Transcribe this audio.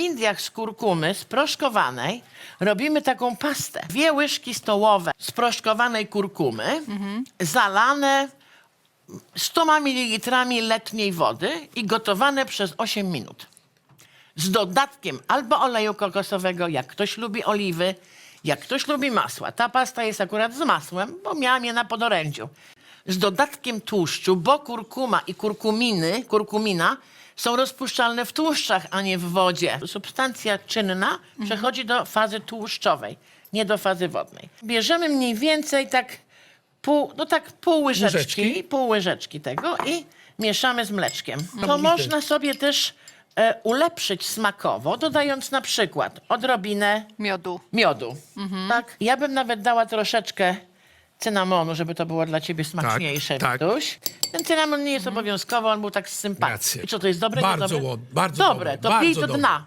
Indiach z kurkumy sproszkowanej robimy taką pastę. Dwie łyżki stołowe sproszkowanej kurkumy, zalane 100 ml letniej wody i gotowane przez 8 minut. Z dodatkiem albo oleju kokosowego, jak ktoś lubi oliwy, jak ktoś lubi masła. Ta pasta jest akurat z masłem, bo miałam je na podorędziu. Z dodatkiem tłuszczu, bo kurkuma i kurkuminy, kurkumina są rozpuszczalne w tłuszczach, a nie w wodzie. Substancja czynna przechodzi do fazy tłuszczowej, nie do fazy wodnej. Bierzemy mniej więcej tak pół, no tak pół łyżeczki, Łyżeczki? pół łyżeczki tego i mieszamy z mleczkiem. To można sobie też e, ulepszyć smakowo, dodając na przykład odrobinę Miodu. miodu. Tak? Ja bym nawet dała troszeczkę cynamonu, żeby to było dla ciebie smaczniejsze, tak. Wituś. Ten cynamon nie jest obowiązkowy, on był tak z sympatią. Rację. I co, to jest dobre? Bardzo dobre? łod- bardzo dobre. dobre, To pij bardzo do dobre. dna.